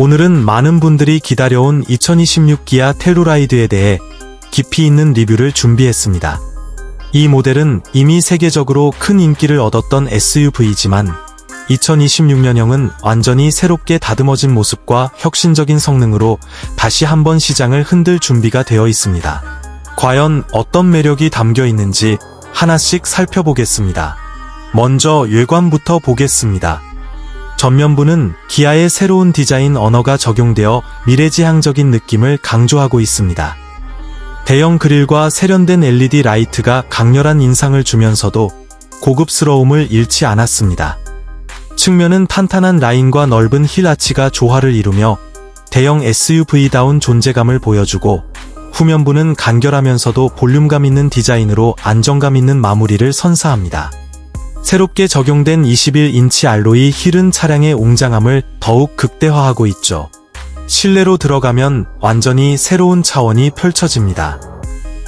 오늘은 많은 분들이 기다려온 2026 기아 텔루라이드에 대해 깊이 있는 리뷰를 준비했습니다. 이 모델은 이미 세계적으로 큰 인기를 얻었던 SUV이지만 2026년형은 완전히 새롭게 다듬어진 모습과 혁신적인 성능으로 다시 한번 시장을 흔들 준비가 되어 있습니다. 과연 어떤 매력이 담겨 있는지 하나씩 살펴보겠습니다. 먼저 외관부터 보겠습니다. 전면부는 기아의 새로운 디자인 언어가 적용되어 미래지향적인 느낌을 강조하고 있습니다. 대형 그릴과 세련된 LED 라이트가 강렬한 인상을 주면서도 고급스러움을 잃지 않았습니다. 측면은 탄탄한 라인과 넓은 힐 아치가 조화를 이루며 대형 SUV다운 존재감을 보여주고 후면부는 간결하면서도 볼륨감 있는 디자인으로 안정감 있는 마무리를 선사합니다. 새롭게 적용된 21인치 알로이 힐은 차량의 웅장함을 더욱 극대화하고 있죠. 실내로 들어가면 완전히 새로운 차원이 펼쳐집니다.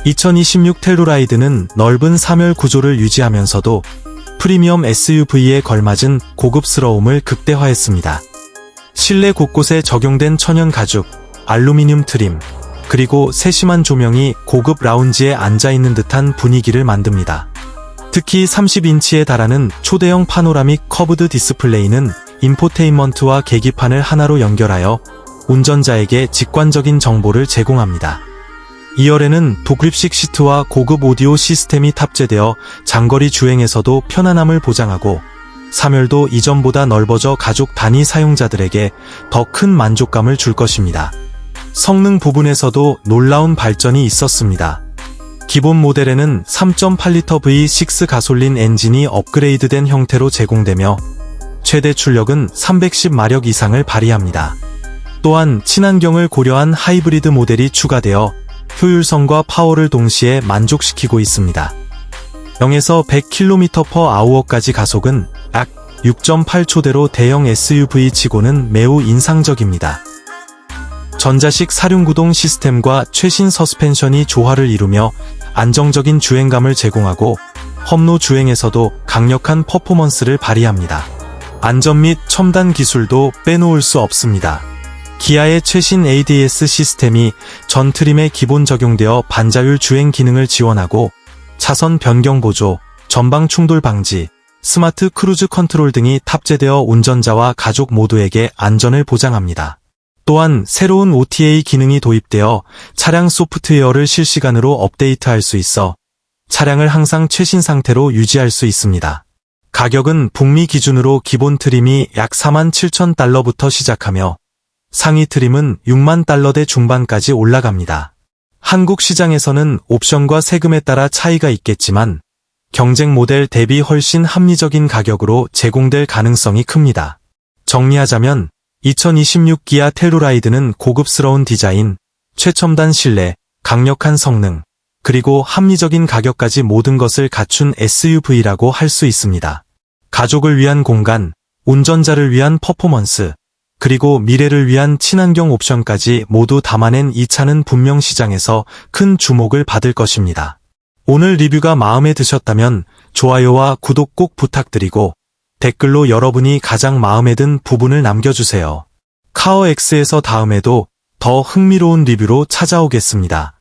2026 텔루라이드는 넓은 3열 구조를 유지하면서도 프리미엄 SUV에 걸맞은 고급스러움을 극대화했습니다. 실내 곳곳에 적용된 천연 가죽, 알루미늄 트림, 그리고 세심한 조명이 고급 라운지에 앉아있는 듯한 분위기를 만듭니다. 특히 30인치에 달하는 초대형 파노라믹 커브드 디스플레이는 인포테인먼트와 계기판을 하나로 연결하여 운전자에게 직관적인 정보를 제공합니다. 2열에는 독립식 시트와 고급 오디오 시스템이 탑재되어 장거리 주행에서도 편안함을 보장하고 3열도 이전보다 넓어져 가족 단위 사용자들에게 더 큰 만족감을 줄 것입니다. 성능 부분에서도 놀라운 발전이 있었습니다. 기본 모델에는 3.8L V6 가솔린 엔진이 업그레이드된 형태로 제공되며 최대 출력은 310마력 이상을 발휘합니다. 또한 친환경을 고려한 하이브리드 모델이 추가되어 효율성과 파워를 동시에 만족시키고 있습니다. 0에서 100km/h까지 가속은 약 6.8초대로 대형 SUV 치고는 매우 인상적입니다. 전자식 사륜구동 시스템과 최신 서스펜션이 조화를 이루며 안정적인 주행감을 제공하고 험로 주행에서도 강력한 퍼포먼스를 발휘합니다. 안전 및 첨단 기술도 빼놓을 수 없습니다. 기아의 최신 ADS 시스템이 전 트림에 기본 적용되어 반자율 주행 기능을 지원하고 차선 변경 보조, 전방 충돌 방지, 스마트 크루즈 컨트롤 등이 탑재되어 운전자와 가족 모두에게 안전을 보장합니다. 또한 새로운 OTA 기능이 도입되어 차량 소프트웨어를 실시간으로 업데이트할 수 있어 차량을 항상 최신 상태로 유지할 수 있습니다. 가격은 북미 기준으로 기본 트림이 약 47,000달러부터 시작하며 상위 트림은 6만 달러대 중반까지 올라갑니다. 한국 시장에서는 옵션과 세금에 따라 차이가 있겠지만 경쟁 모델 대비 훨씬 합리적인 가격으로 제공될 가능성이 큽니다. 정리하자면 2026 기아 텔루라이드는 고급스러운 디자인, 최첨단 실내, 강력한 성능, 그리고 합리적인 가격까지 모든 것을 갖춘 SUV라고 할 수 있습니다. 가족을 위한 공간, 운전자를 위한 퍼포먼스, 그리고 미래를 위한 친환경 옵션까지 모두 담아낸 이 차는 분명 시장에서 큰 주목을 받을 것입니다. 오늘 리뷰가 마음에 드셨다면 좋아요와 구독 꼭 부탁드리고 댓글로 여러분이 가장 마음에 든 부분을 남겨주세요. 카어X에서 다음에도 더 흥미로운 리뷰로 찾아오겠습니다.